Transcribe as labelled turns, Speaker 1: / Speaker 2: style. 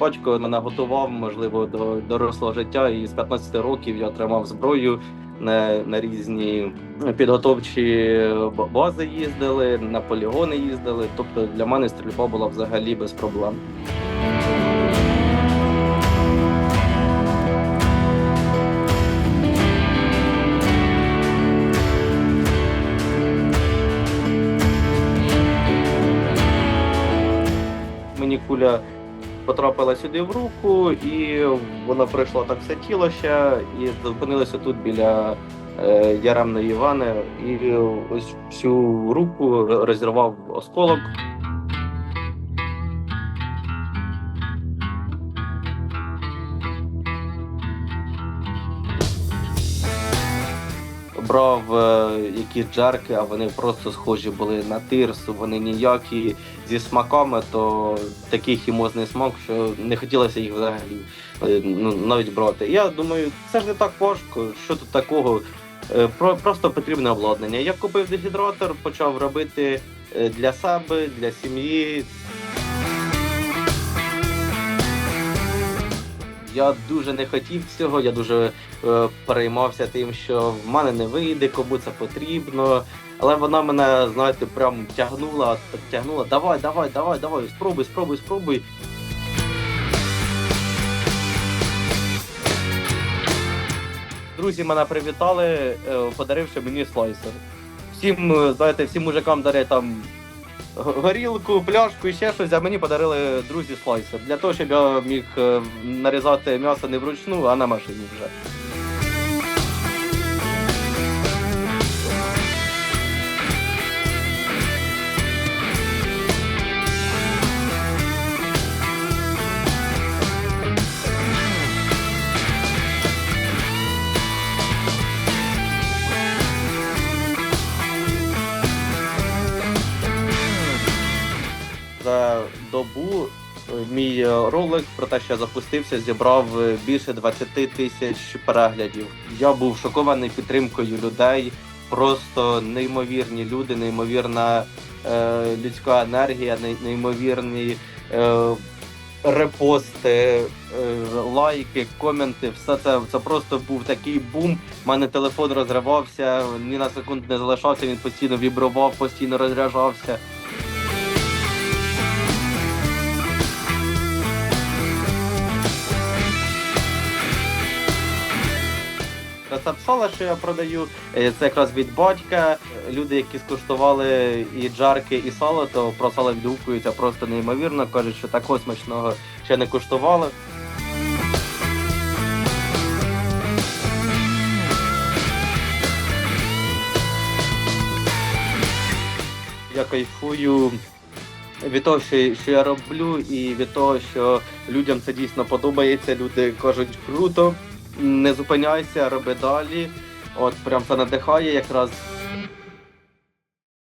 Speaker 1: батько мене готував, можливо, до дорослого життя. І з 15 років я тримав зброю на, на різні підготовчі бази їздили, на полігони їздили. Тобто для мене стрільба була взагалі без проблем. Мені куля потрапила сюди в руку, і вона пройшла так все тіло ще і зупинилася тут біля е, яремної Івани. І ось всю руку розірвав осколок. Брав е, які джерки, а вони просто схожі були на тирсу, вони ніякі зі смаками, то такий хімозний смак, що не хотілося їх взагалі е, ну, навіть брати. Я думаю, це ж не так важко, що тут такого. Е, Про, просто потрібне обладнання. Я купив дегідратор, почав робити для себе, для сім'ї. Я дуже не хотів цього, я дуже е, переймався тим, що в мене не вийде, кому це потрібно. Але вона мене, знаєте, прям тягнула, тягнула. Давай, давай, давай, давай, спробуй, спробуй, спробуй. Друзі мене привітали, е, подаривши мені слайсер. Всім, е, знаєте, всім мужикам дарять там горілку, пляшку і ще щось, а мені подарили друзі слайсер. Для того, щоб я міг е, нарізати м'ясо не вручну, а на машині вже. Добу мій е, ролик про те, що я запустився, зібрав е, більше 20 тисяч переглядів. Я був шокований підтримкою людей. Просто неймовірні люди, неймовірна е, людська енергія, неймовірні е, репости, е, лайки, коменти. Все це, це просто був такий бум. У мене телефон розривався, ні на секунду не залишався, він постійно вібрував, постійно розряджався. Сала, що я продаю, е, це якраз від батька. Люди, які скуштували і джарки, і сало, то про сало відгукуються просто неймовірно. кажуть, що такого смачного ще не куштували. Я кайфую від того, що, що я роблю, і від того, що людям це дійсно подобається. Люди кажуть круто, не зупиняйся, роби далі. От прям це надихає якраз.